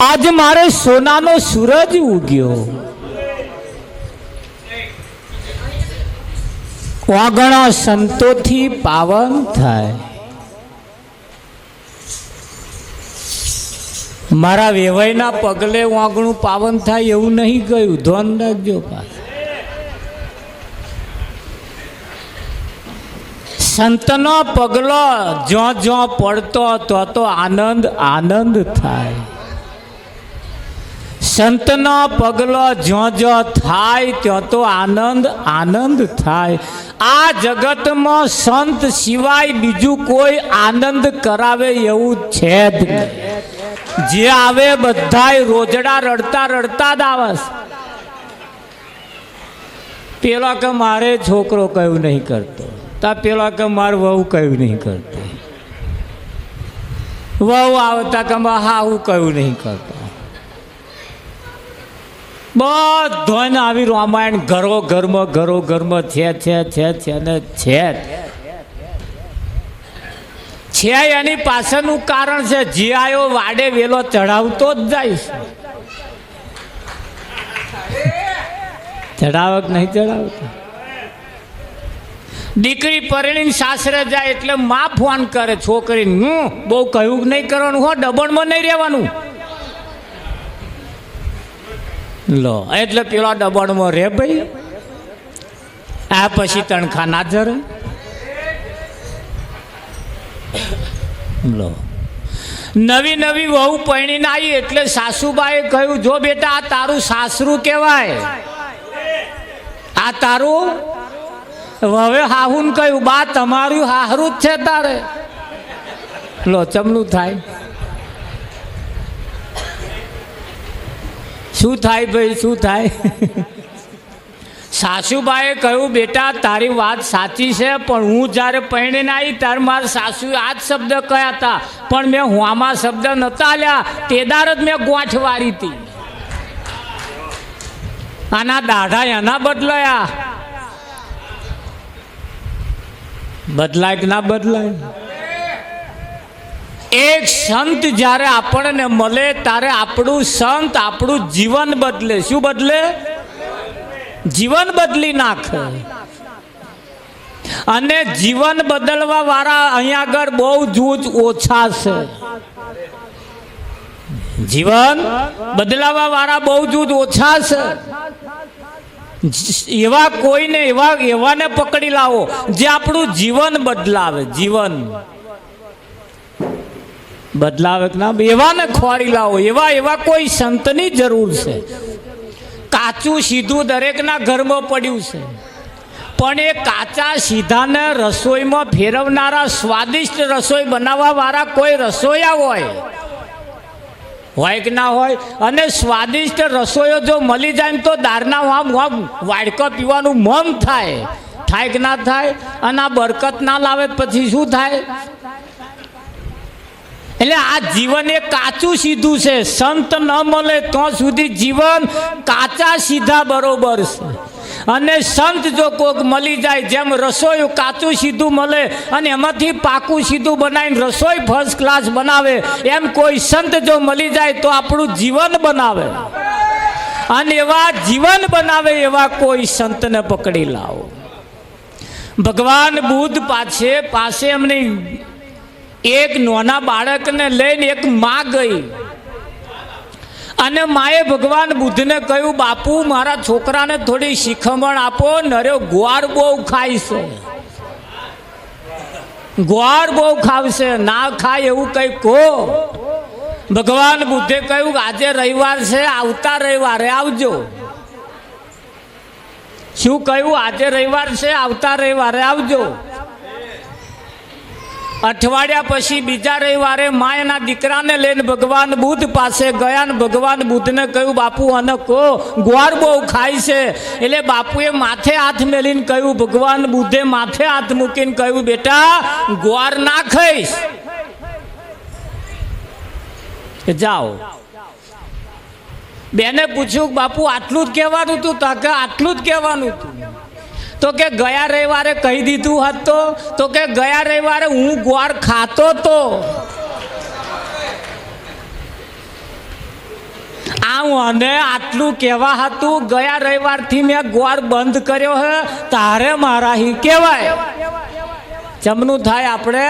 આજ મારે સોનાનો સૂરજ ઉગ્યો. વાગણા સંતોથી પાવન થાય. મારા વેવાયના પગલે વાગણું પાવન થાય એવું નહીં ગયું ધ્વન રાખજો પાછું. સંતનો પગલો જ્યાં જ્યાં પડતો તો તો આનંદ આનંદ થાય. સંતનો પગલો જો જો થાય ત્યાં તો આનંદ આનંદ થાય. આ જગતમાં સંત સિવાય બીજું કોઈ આનંદ કરાવે એવું છે જ જે આવે બધાય રોજડા રડતા રડતા જ આવે. પેલો કે મારે છોકરો કયું નહીં કરતો. તા પેલો કે મારે વહુ કયું નહીં કરતો. વહુ આવતા કે હા હું કયું નહીં કરતો. બધાને આવી રામાયણ ઘરો ઘરમાં ઘરો ઘરમાં, છે છે છે છે ને છે છે એની પાછળનું કારણ છે જીઆયો વાડે વેલો ચઢાવતો જ જાય છે. ચડાવક નહીં ચઢાવતો. દીકરી પરણીને સાસરે જાય એટલે માં ફોન કરે, છોકરીને હું બહુ કહ્યું નહીં કરવાનું હો? ડબણમાં નહીં રહેવાનું. લો, એટલે પેલા દબાણમાં રે ભાઈ. આ પછી તણખા ના જરે. લો. નવી નવી વહુ પરણીને આવી એટલે સાસુબાએ કહ્યું, જો બેટા, આ તારું સાસરું કહેવાય. આ તારું? હવે હાહુન કહ્યું, બા, તમારું હાહરું જ છે તારે. લો, ચમલું થાય. શું થાય ભાઈ, શું થાય? સાસુબાએ કહ્યું, બેટા, તારી વાત સાચી છે, પણ હું જ્યારે પરણીને આવી, ત્યારે મારા સાસુએ આ જ શબ્દ કહ્યા હતા? પણ મેં હુઆમાં શબ્દ નહોતા લ્યા તેદાર જ મેં ગોઠ વારી હતી. આના દાઢા એના બદલાયા. બદલાય કે ના બદલાય? એક સંત જ્યારે આપણને મળે, ત્યારે આપણું સંત આપણું જીવન બદલે. શું બદલે? જીવન બદલી નાખે. અને જીવન બદલવા વાળા અહીંયા આગળ બહુ જૂજ ઓછા છે. જીવન બદલાવા વાળા બહુ જૂજ ઓછા છે. એવા કોઈને એવા, એવાને પકડી લાવો જે આપણું જીવન બદલાવે. જીવન. બદલાવે ના એવાને ખોરી લાવો. એવા એવા કોઈ સંતની જરૂર છે. કાચું સીધું દરેકના ઘરમાં પડ્યું છે. પણ એ કાચા સીધાને રસોઈમાં ફેરવનારા સ્વાદિષ્ટ રસોઈ બનાવવા વાળા કોઈ રસોયા હોય. હોય કે ના હોય? અને સ્વાદિષ્ટ રસોઈઓ જો મળી જાય તો દારના આમ આમ વાડકો પીવાનું મન થાય. થાય કે ના થાય? અને આ બરકત ના લાવે પછી શું થાય? એટલે આ જીવન એ કાચું સીધું છે. સંત ન મળે તો સુધી જીવન કાચા સીધા બરોબર છે. અને સંત જો કોક મળી જાય, જેમ રસોઈ કાચું સીધું મળે અને એમાંથી પાકું સીધું બનાવીને રસોઈ ફર્સ્ટ ક્લાસ બનાવે, એમ કોઈ સંત જો મળી જાય તો આપણું જીવન બનાવે. અને એવા જીવન બનાવે એવા કોઈ સંતને પકડી લાવો. ભગવાન બુદ્ધ પાછે પાસે એમની એક નાના બાળકને લઈને એક માં ગઈ. અને માએ ભગવાન બુદ્ધને કહ્યું, બાપુ, મારા છોકરાને થોડી શિખમણ આપો નર્યો ગોળ બહુ ખાઈશે. ગોળ બહુ ખાવશે, ના ખાય એવું કંઈ કહો. ભગવાન બુદ્ધે કહ્યું કે આજે રવિવાર છે, આવતા રવિવારે આવજો. શું કહ્યું? આજે રવિવાર છે, આવતા રવિવારે આવજો. અઠવાડિયા પછી બીજા રવિવારે મા એના દીકરાને લઈને ભગવાન બુદ્ધ પાસે ગયા ને ભગવાન બુદ્ધને કહ્યું, બાપુ અને કહો ગ્વાર બહુ ખાય છે. એટલે બાપુએ માથે હાથ મેલીને કહ્યું, ભગવાન બુદ્ધે માથે હાથ મૂકીને કહ્યું, બેટા ગ્વાર ના ખાઈશ. કે જાઓ. બેને પૂછ્યું, બાપુ, આટલું જ કહેવાનું હતું તો કે, આટલું જ કહેવાનું હતું તો કે ગયા રવિવારે કહી દીધું હતો તો? કે ગયા રવિવારે હું ગોળ ખાતો તો? મને આટલું કહેવા હતું, ગયા રવિવારથી મેં ગોળ બંધ કર્યો હે, તારે મારા હી કહેવાય. જમનું થાય આપણે?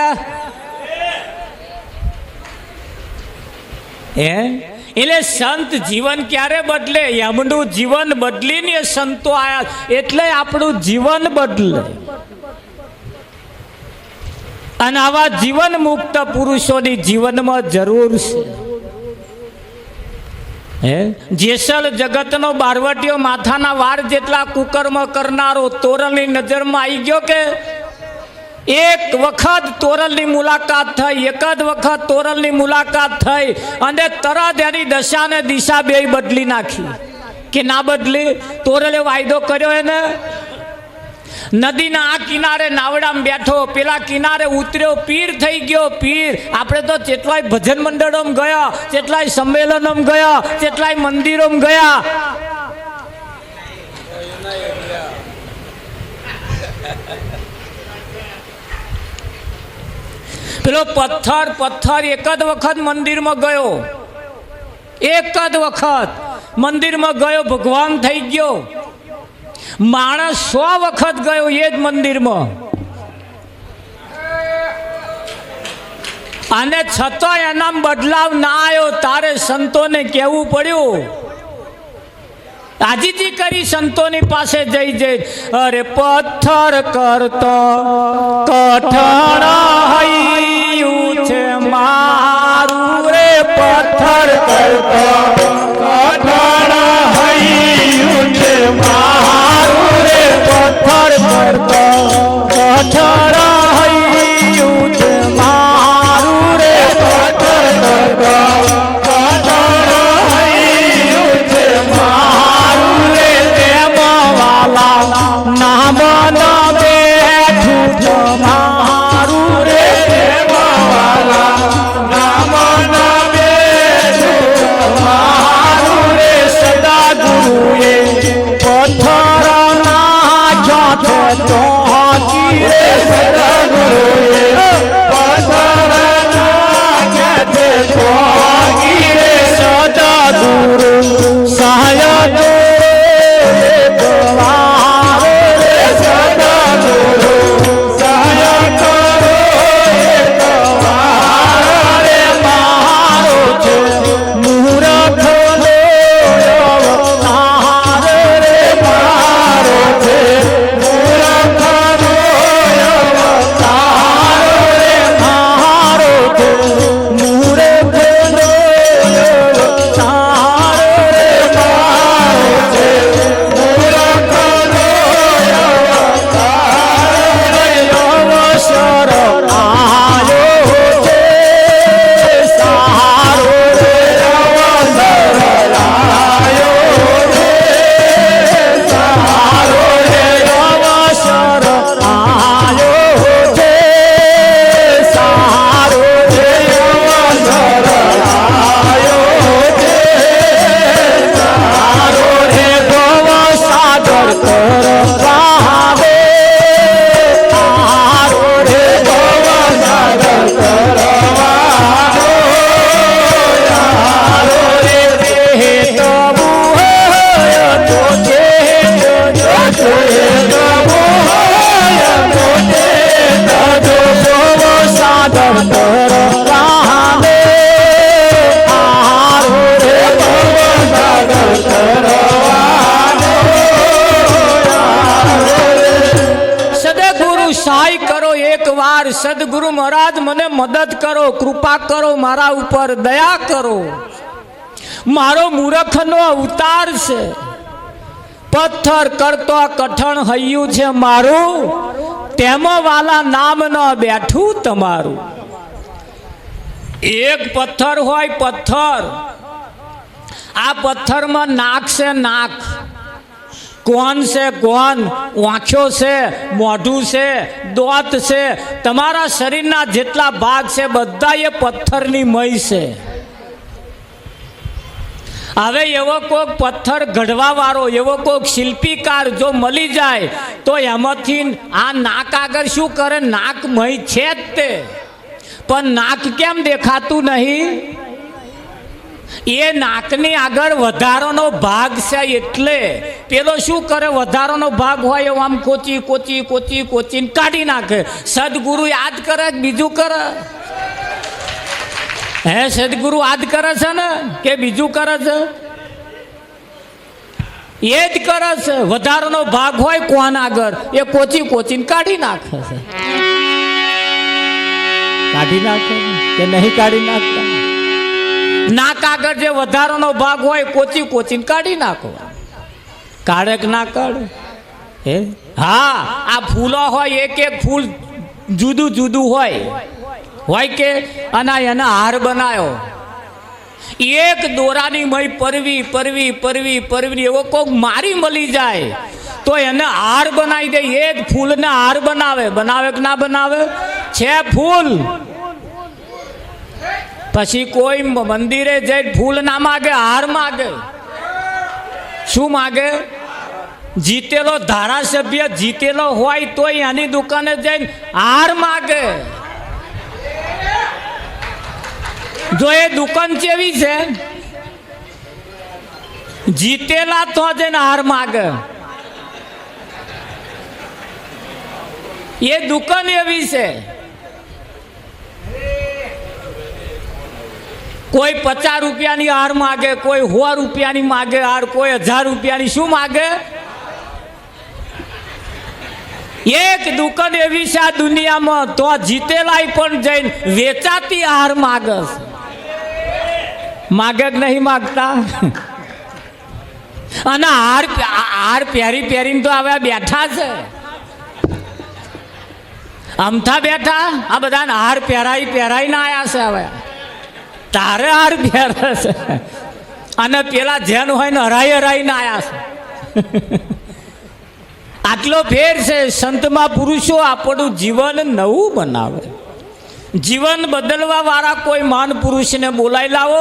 હે? એટલે સંત જીવન ક્યારે બદલે? એમનું જીવન બદલીને સંતો આયા. એટલે આપણું જીવન બદલે. અને આવા જીવન મુક્ત પુરુષોની જીવનમાં જરૂર છે. હે? જેસલ જગતનો બારવટીયો માથાના વાર જેટલા કુકર્મ કરનારો તોરલની નજરમાં આવી ગયો કે એક વખત તોરલની મુલાકાત થઈ એક જ વખત તોરલની મુલાકાત થઈ અને તરત એની દશા ને દિશા બે બદલી નાખી. કે ના બદલી? તોરલે વાયદો કર્યો એને. નદીના આ કિનારે નાવડામાં બેઠો, પેલા કિનારે ઉતર્યો, પીર થઈ ગયો, પીર. આપણે તો જેટલાય ભજન મંડળોમાં ગયા, જેટલાય સંમેલનોમાં ગયા, જેટલાય મંદિરોમાં ગયા. પેલો પથ્થર પથ્થર એક જ વખત મંદિરમાં ગયો. એક જ વખત મંદિરમાં ગયો, ભગવાન થઈ ગયો. માણસ સો વખત ગયો એ જ મંદિરમાં. અને છતાં એનામ બદલાવ ના આવ્યો તારે સંતોને કહેવું પડ્યું. આજીજી કરી સંતોની પાસે જઈ જઈ, અરે પથ્થર કરતો, કઠણ છે મારું રે પથ્થર કરતો કઠણ હૈયું છે. મારું રે પથ્થર કરતો કૃપા કરો, મારા ઉપર દયા કરો. મારો મૂર્ખનો અવતાર છે. પથ્થર કરતો કઠણ હૈયું છે મારું, તેમાં વાલા નામ ન બેઠું તમારું. એક પથ્થર હોય પથ્થર. આ પથ્થરમાં નાક છે નાક. કોણ છે, કોણ? વાંખ્યો છે, મોઢું છે, દોત છે. તમારા શરીરના જેટલા ભાગ છે બધા એ પથ્થરની મય છે. હવે એવો કોઈક પથ્થર ઘડવા વાળો એવો કોઈક શિલ્પીકાર જો મળી જાય, તો એમાંથી આ નાક આગળ શું કરે? નાક મય છે જ તે. પણ નાક કેમ દેખાતું નહીં? એ નાકની આગળ વધારાનો ભાગ છે એટલે પેલો શું કરે? વધારાનો ભાગ હોય એવો આમ કોચી કોચી કોચી, કોચીને કાઢી નાખે. સદગુરુ યાદ કરે બીજું કરે? હે, સદગુરુ યાદ કરે છે ને? કે બીજું કરે છે? એ જ કરે છે. વધારાનો ભાગ હોય કોણ આગળ? એ કોચી, કોચીને કાઢી નાખે છે. કાઢી નાખે કે નહીં કાઢી નાખતા? નાક આગળ જે વધારાનો ભાગ હોય કોચી કોચીને કાઢી નાખો કાઢે કે ના કાઢે? હે? હા, આ ફૂલો હોય, એક એક ફૂલ જુદું જુદું હોય. હોય કે? અને એના હાર બનાવ્યો એક દોરાની મય પરવી પરવી પરવી પરવી એવો કોક મારી મળી જાય, તો એને હાર બનાવી દે. એ જ ફૂલને હાર બનાવે. બનાવે કે ના બનાવે? છે ફૂલ. પછી કોઈ મંદિરે જઈને ફૂલ ના માગે, હાર માગે. શું માગે? જીતેલો ધારાસભ્ય જીતેલો હોય તોય એની દુકાને જઈને હાર માગે. જો એ દુકાન કેવી છે, જીતેલા તો જઈને હાર માગે. એ દુકાન એવી છે. કોઈ પચાસ રૂપિયાની હાર માગે, કોઈ સો રૂપિયાની માગે હાર, કોઈ હજાર રૂપિયાની શું માગે? એક દુકાન એવી છે આ દુનિયામાં, તો જીતેલાય પણ જઈને વેચાતી હાર માગે માગે કે નહીં માગતા? અને હાર હાર પહેરી પહેરીને તો હવે બેઠા છે. અમથા બેઠા? આ બધાને હાર પહેરાઈ પહેરાઈને આવ્યા છે હવે. તારે હાર પહેરે છે અને પેલા જેન હોય ને હરાઈ હરાઈને આયા છે. આટલો ફેર છે, સંતમાં પુરુષો આપણું જીવન નવું બનાવે. જીવન બદલવા વાળા કોઈ માન પુરુષને બોલાવી લાવો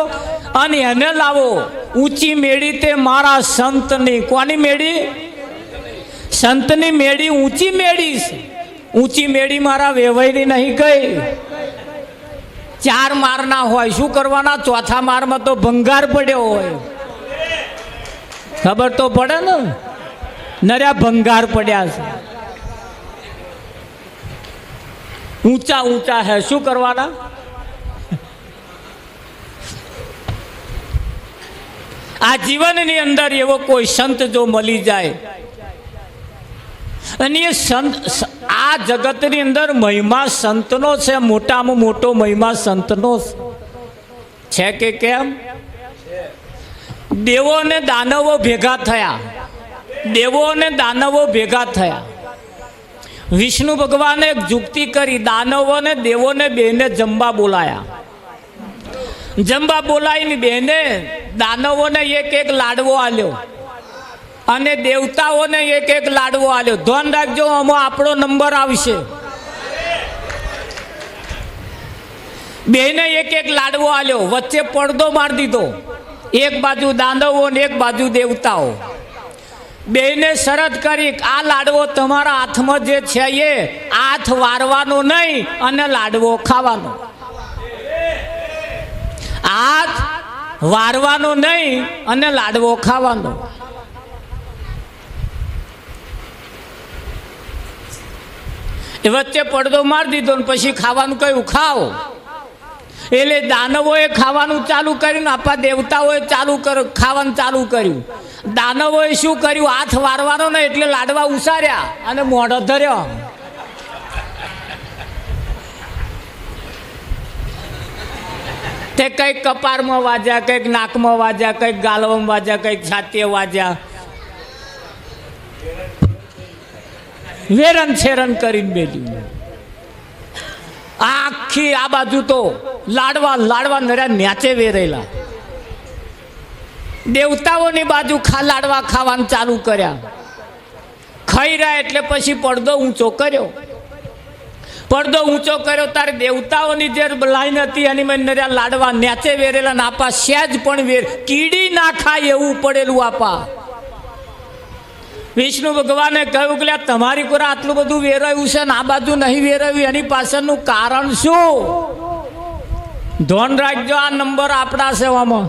અને એને લાવો, ઊંચી મેળી તે મારા સંતની. કોની મેળી? સંતની મેળી ઊંચી મેળી છે. ઊંચી મેળી મારા વેવાઈની નહીં ગઈ ચાર મારના હોય, શું કરવાના? ચોથા મારમાં તો ભંગાર પડ્યો હોય. ખબર તો પડે ને? નર્યા ભંગાર પડ્યા છે. ઊંચા ઊંચા હે, શું કરવાના? આ જીવનની અંદર એવો કોઈ સંત જો મળી જાય અને એ સંત આ જગતની અંદર મહિમા સંતનો છે, મોટામાં મોટો મહિમા સંતનો છે. કે કેમ? દેવો અને દાનવો ભેગા થયા. દેવો અને દાનવો ભેગા થયા. વિષ્ણુ ભગવાને એક જુક્તિ કરી, દાનવો અને દેવોને બેને જમવા બોલાયા. જમવા બોલાવીને બેને દાનવોને એક એક લાડવો આલ્યો. અને દેવતાઓને એક એક લાડવો આલ્યો. ધ્યાન રાખજો, આમાં આપણો નંબર આવશે. બેને એક એક લાડવો આલ્યો. વચ્ચે પડદો મારી દીધો. એક બાજુ દાંડવો ને એક બાજુ દેવતાઓ. બેને શરત કરી આ લાડવો તમારા હાથમાં જે છે એ હાથ વારવાનો નહીં અને લાડવો ખાવાનો. હાથ વારવાનો નહીં અને લાડવો ખાવાનો. એ વચ્ચે પડદો મારી દીધો ને પછી ખાવાનું કયું ખાઓ. એટલે દાનવોએ ખાવાનું ચાલુ કર્યું ને આપણા દેવતાઓએ ચાલુ કર, ખાવાનું ચાલુ કર્યું. દાનવોએ શું કર્યું? હાથ વારવાનો ને એટલે લાડવા ઉસાર્યા અને મોઢો ધર્યો. તે કંઈક કપારમાં વાજ્યા, કંઈક નાકમાં વાજ્યા, કંઈક ગાલવામાં વાજ્યા, કંઈક છાતીએ વાજ્યા. વેરન છેરન કરીને બેઠ્યું આખી આ બાજુ તો લાડવા લાડવા નર્યા ન્યાચે વેરેલા દેવતાઓની બાજુ ખા લાડવા ખાવાનું ચાલુ કર્યા. ખાઈ એટલે પછી પડદો ઊંચો કર્યો. પડદો ઊંચો કર્યો, તારે દેવતાઓની જે લાઈન હતી એની મેં નર્યા લાડવા ન્યાચે વેરેલા ને આપા સહેજ પણ વેર કીડી ના ખાય એવું પડેલું આપા. વિષ્ણુ ભગવાને કહ્યું કે તમારી કોરા આટલું બધું વેરાયું છે ને આ બાજુ નહીં વેરાયું, એની પાછળનું કારણ શું? ધોન રાખજો, આ નંબર આપણા છે આમાં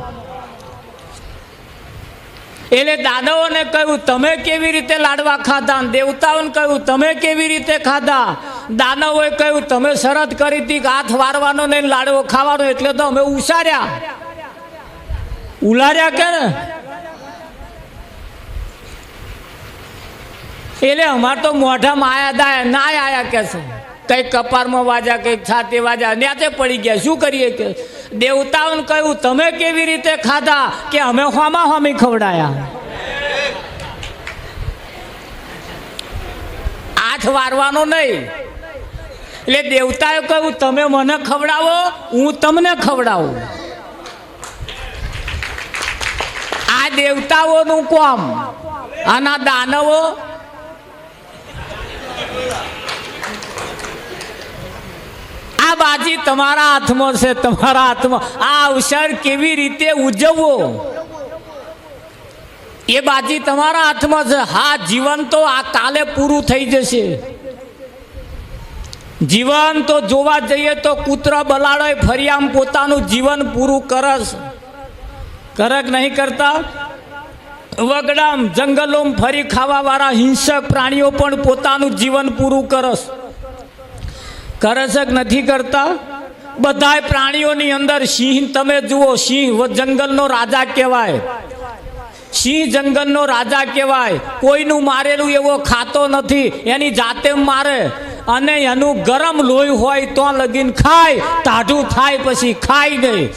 એટલે દાનવોને કહ્યું, તમે કેવી રીતે લાડવા ખાધા? દેવતાઓને કહ્યું, તમે કેવી રીતે ખાધા? દાનવોએ કહ્યું, તમે શરત કરી હતી કે હાથ વારવાનો નહીં લાડવો ખાવાનો, એટલે તો અમે ઉસાર્યા. ઉલાર્યા કે ને? એટલે અમાર તો મોઢામાં આયા દાય ના આયા કે છે. કપારમાં વાજા, કંઈક છાતી વાજા ન્યાતે પડી ગયા. શું કરીએ કે? દેવતાઓને કહ્યું, તમે કેવી રીતે ખાધા કે અમે હોમા હોમી ખવડાયા? હાથ વારવાનો નહીં. એટલે દેવતાએ કહ્યું, તમે મને ખવડાવો, હું તમને ખવડાવું. આ દેવતાઓનું કોમ, આના દાનવો આ બાજી તમારા હાથમાં છે, તમારા હાથમાં. આ અવસર કેવી રીતે ઉજવવો? એ બાજી તમારા હાથમાં છે. હા, જીવન તો આ કાલે પૂરું થઈ જશે. જીવન તો જોવા જઈએ તો કૂતરા બલાડો ફરી આમ પોતાનું જીવન પૂરું કરસ કરક નહીં કરતા. વગડામ, જંગલોમાં ફરી ખાવાવાળા હિંસક પ્રાણીઓ પણ પોતાનું જીવન પૂરું કરસ કરે છે કે નથી કરતા? બધાય પ્રાણીઓની અંદર સિંહ, તમે જુઓ, સિંહ જંગલનો રાજા કહેવાય. સિંહ જંગલનો રાજા કહેવાય. કોઈનું મારેલું એવો ખાતો નથી, એની જાતે મારે. અને એનું ગરમ લોહી હોય તો લગીન ખાય, તાઢું થાય પછી ખાય નહીં.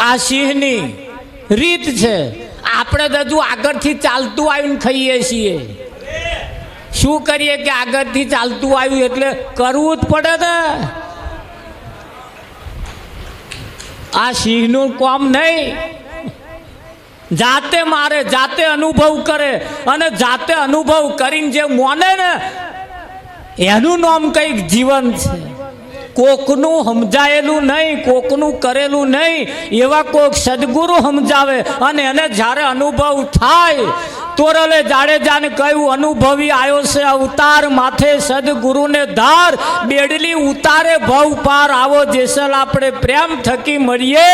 આ સિંહની રીત છે. આપણે તો હજુ આગળથી ચાલતું આવીને ખાઈએ છીએ. શું કરીએ કે આગળથી ચાલતું આવ્યું એટલે કરવું જ પડે ને? આ સિંહનું કોમ નહીં. જાતે મારે, જાતે અનુભવ કરે અને જાતે અનુભવ કરીને જે મોને ને, એનું નામ કંઈક જીવન છે. કોકનું સમજાયેલું નહીં, કોકનું કરેલું નહીં, એવા કોક સદગુરુ સમજાવે અને એને જ્યારે અનુભવ થાય, તોરલે જાડેજાને કહ્યું, અનુભવી આવ્યો છે અવતાર માથે સદગુરુને ધાર, બેડલી ઉતારે ભવ પાર આવો, જેસલ આપણે પ્રેમ થકી મળીએ,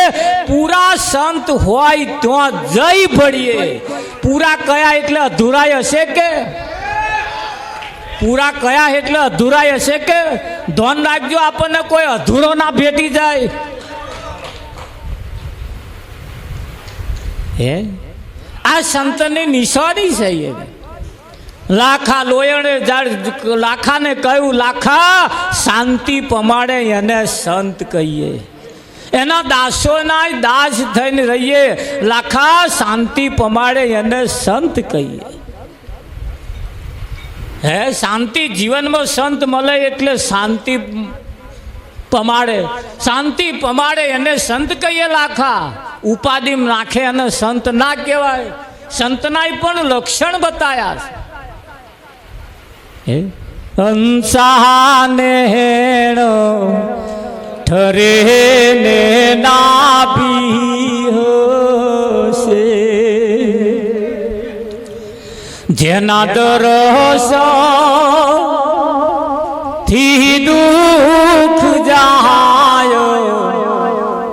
પૂરા સંત હોય ત્યાં જઈ ભળીએ. પૂરા કયા એટલે અધૂરાય હશે કે? પૂરા કયા એટલે અધૂરાય હશે કે ધોન રાખજો, આપણને કોઈ અધૂરો ના ભેટી જાય. હે? આ સંતની નિશાની છે એ. લાખા લોયણે લાખાને કહ્યું, લાખા, શાંતિ પમાડે એને સંત કહીએ. એના દાસોના દાસ થઈને રહીએ. લાખા, શાંતિ પમાડે એને સંત કહીએ. હે, શાંતિ જીવનમાં સંત મળે એટલે શાંતિ પમાડે. શાંતિ પમાડે એને સંત કહીએ લાખા. ઉપાધિ નાખે અને સંત ના કહેવાય. સંતનાય પણ લક્ષણ બતાયા હંસાને હેણો ઠરે ને નાભી. જેના દરસો થી દુઃખ જાય.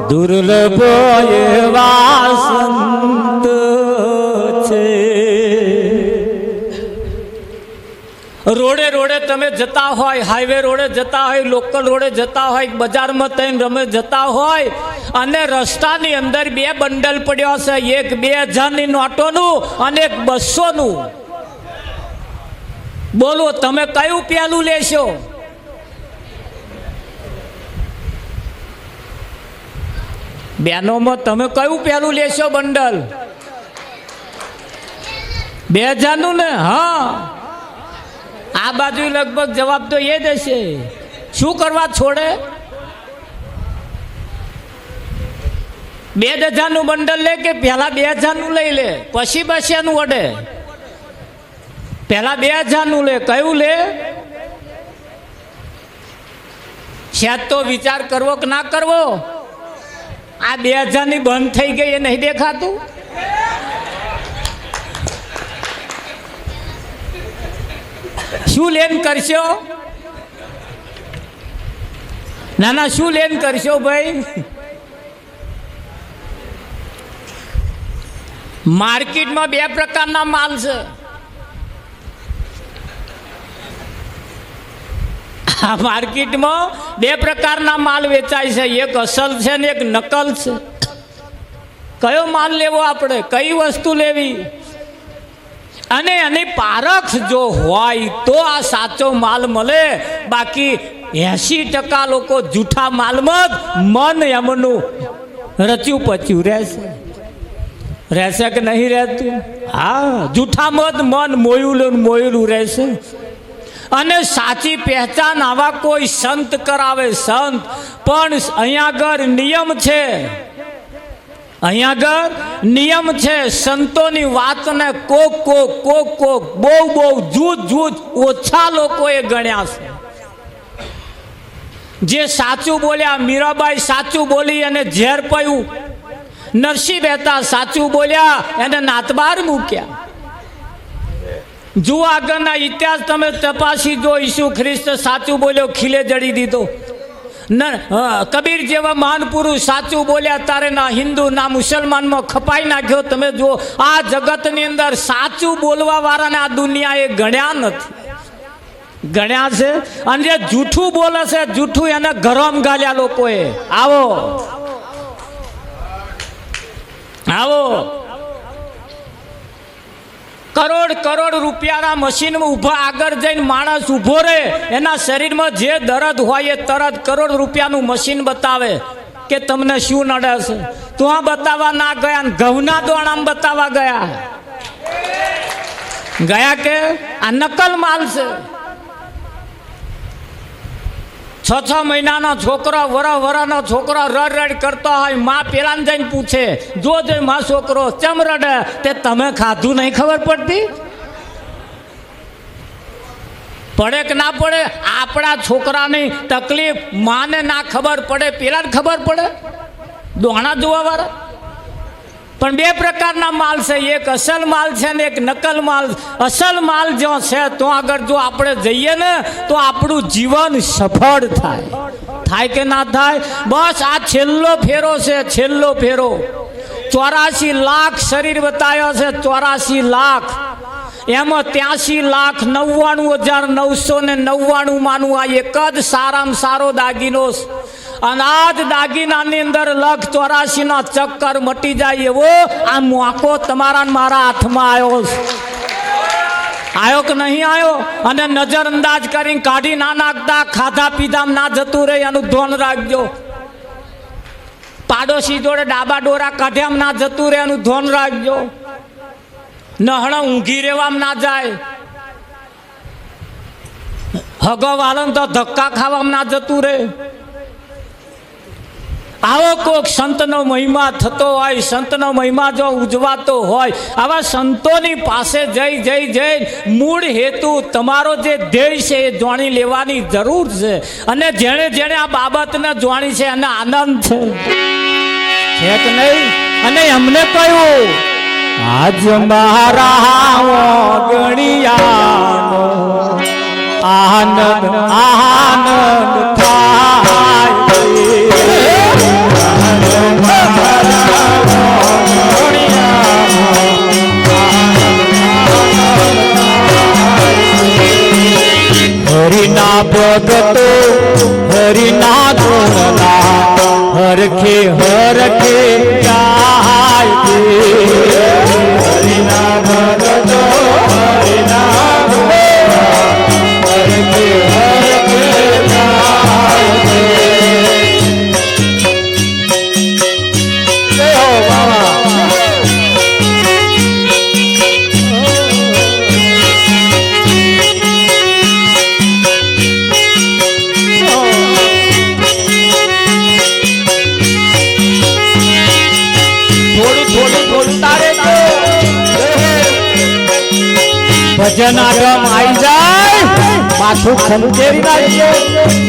દુર્લભ વાસંત છે. રોડે રોડે તમે જતા હોય હાઈવે રોડે જતા હોય લોકલ રોડે જતા હોય, બજારમાં તઈને રમે જતા હોય, અને રસ્તાની અંદર બે બંડલ પડ્યો છે, એક બે હજારની નોટોનું અને એક બસોનું. બોલો, તમે કયું પ્યાલું લેશો? બેનોમાં તમે કયું પહેલું લેશો, બંડલ? બે હજારનું ને? હા. આ બાજુ લગભગ જવાબ તો એ જ હશે. શું કરવા છોડે? બે હજારનું બંડલ લે કે પહેલાં બે હજારનું લઈ લે? પછી બસ્યાનું વડે? પહેલા બે હજારનું લે, કયું લે? શાયદ તો વિચાર કરવો કે ના કરવો? આ બે હજારની બંધ થઈ ગઈ, એ નહીં દેખાતું? શું લેન કરશો? ના ના શું લેન કરશો ભાઈ? માર્કેટમાં બે પ્રકારના માલ છે. આ માર્કેટમાં બે પ્રકારના માલ વેચાય છે. એક અસલ છે ને એક નકલ છે. કયો માલ લેવો આપણે? કઈ વસ્તુ લેવી? અને એની પારખ જો હોય તો આ સાચો માલ મળે. બાકી એસી ટકા લોકો જૂઠા માલમાં જ મન એમનું રચ્યું પચ્યું રહેશે. રહેશે કે નહીં રહેતું? હા, જૂઠામાં જ મન મોયુલું મોયુલું રહેશે. અને સાચી પહેચાન આવા કોઈ સંત કરાવે સંત. પણ અહીંયા આગળ નિયમ છે. અહીંયા આગળ નિયમ છે, સંતોની વાતને કોક કોક કોક કોક બહુ બહુ જૂથ જૂથ ઓછા લોકોએ ગણ્યા છે. જે સાચું બોલ્યા, મીરાબાઈ સાચું બોલી અને ઝેર પયું. નરસિંહ મહેતા સાચું બોલ્યા, એને નાતબાર મૂક્યા. જુઓ આગળના ઇતિહાસ, તમે તપાસી જો ઈસુ ખ્રિસ્ત સાચું બોલ્યો, ખીલે જડી દીધો. ન કબીર જેવા મહાન પુરુષ સાચું બોલ્યા, તારે ના હિન્દુ, ના મુસલમાનમાં ખપાઈ નાખ્યો. તમે જુઓ, આ જગતની અંદર સાચું બોલવા વાળાને આ દુનિયાએ ગણ્યા નથી. ગણ્યા છે? અને જે જૂઠું બોલે છે, જૂઠું એને ગરમ ગાલ્યા લોકોએ. આવો. આવો. કરોડ કરોડ રૂપિયાના મશીનમાં ઊભા આગળ જઈને માણસ ઊભો રહે, એના શરીરમાં જે દર્દ હોય એ તરત કરોડ રૂપિયાનું મશીન બતાવે કે તમને શું નડે છે. તો આ બતાવવા ના ગયા ઘઉંના દોણામાં બતાવવા ગયા. ગયા કે? આ નકલ માલ છે. છ છ મહિનાનો છોકરો, વર વરનો છોકરો રડ રડ કરતા હોય, માં પેલા જઈને પૂછે, જો જો માં છોકરો, ચમ રડે? તે તમે ખાધું નહીં ખબર પડતી? પડે કે ના પડે? આપણા છોકરાની તકલીફ માને ના ખબર પડે પેલા ખબર પડે? દોણા જોવાવાળા? પણ બે પ્રકારના માલ છે. એક અસલ માલ છે ને એક નકલ માલ. અસલ માલ જો છે, તો આગળ જો આપણે જઈએ ને, તો આપણું જીવન સફળ થાય. થાય કે ના થાય? બસ આ છેલ્લો ફેરો છે, છેલ્લો ફેરો. ચોરાશી લાખ શરીર બતાવ્યો છે ચોરાશી લાખ. એમાં ત્યાસી લાખ નવ્વાણું હજાર નવસો ને નવ્વાણું માનું આ એક જ સારામાં સારો દાગીનો છે. અને આ જ દાગીનાની અંદર લખ ચોરાશી નો ચક્કર મટી જાય એવો આ મોકો તમારા મારા હાથમાં આવ્યો છે. આવ્યો કે નહીં આવ્યો અને નજર અંદાજ કરીને કાઢી ના નાખતા, ખાધા પીધામાં ના જતું રહે એનું ધ્યાન રાખજો. પાડોશી જોડે ડાબા ડોરા કાઢ્યામાં ના જતું રહે એનું ધ્યાન રાખજો. નહણ ઊંઘી રહેવામાં ના જાય. હગો વાલન તો ધક્કા ખાવામાં ના જતું રહે. આવો કોક સંતનો મહિમા થતો હોય, સંતનો મહિમા જો ઉજવાતો હોય, આવા સંતોની પાસે જઈ જઈ જઈ મૂળ હેતુ તમારો જે ધ્યેય છે એ જાણી લેવાની જરૂર છે. અને જેણે જેણે આ બાબતને જાણી છે, એને આનંદ છે. છે કે નહીં? અને એમને કહ્યું, આજ મારા ગણિયાનો આનંદ આનંદ થાય. હરિના ભગતો હરિના ધોરલા હરખે હરખે ગાય જાય માથું ખંજેરી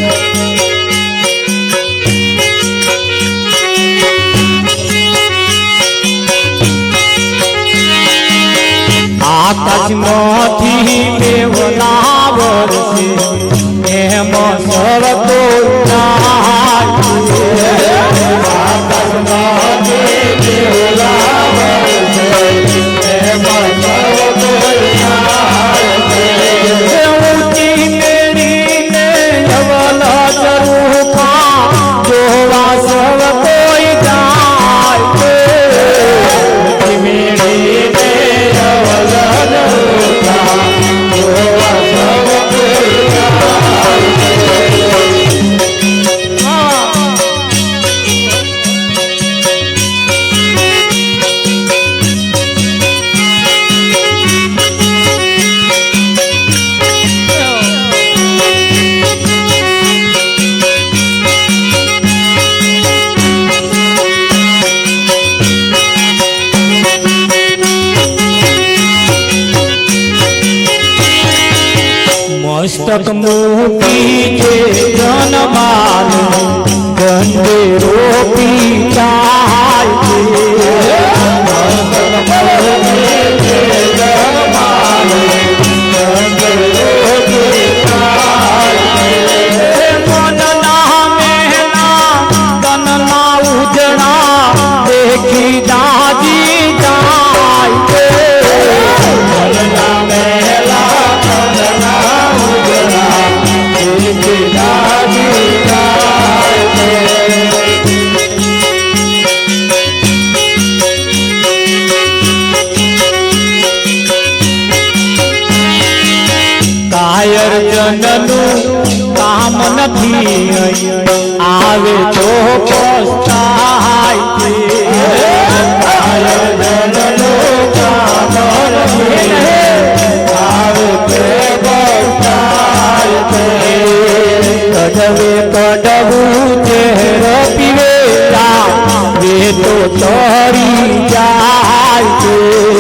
તો ચડી જાય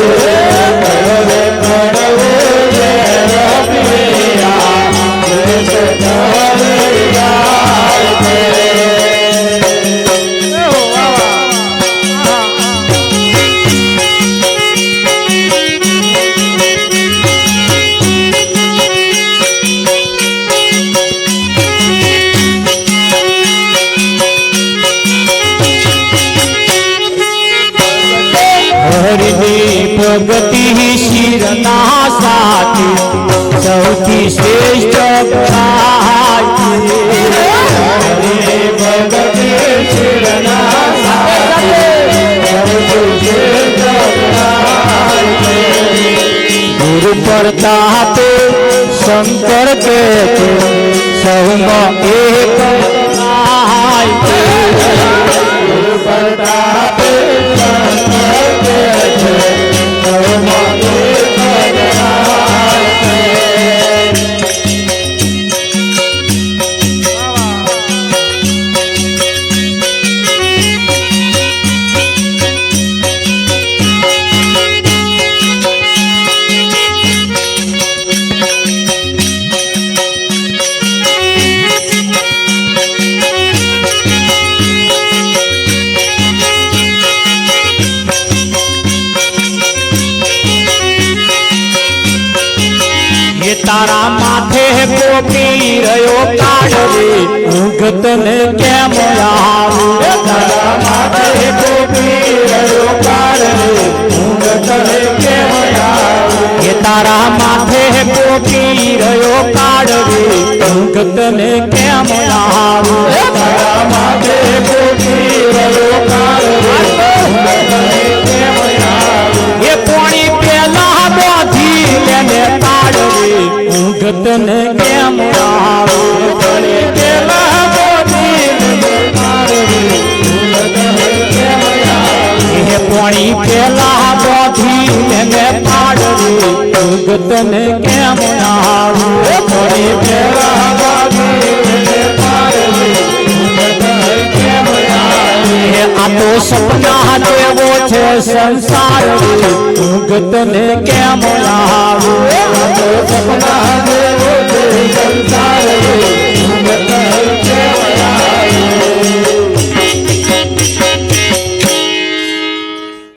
É. હે પોકી રહ્યો કાળવે પંખ તને કેમ લાવું? મારા માટે પોકી પાણી પેલા નથી તેને પાડવી જગતને કેમ નાવું થોડી ભેળા આપો સપના દેવો છે સંસાર જગતને કેમ નાવું સપના દેવો છે સંસાર જગતને કેમ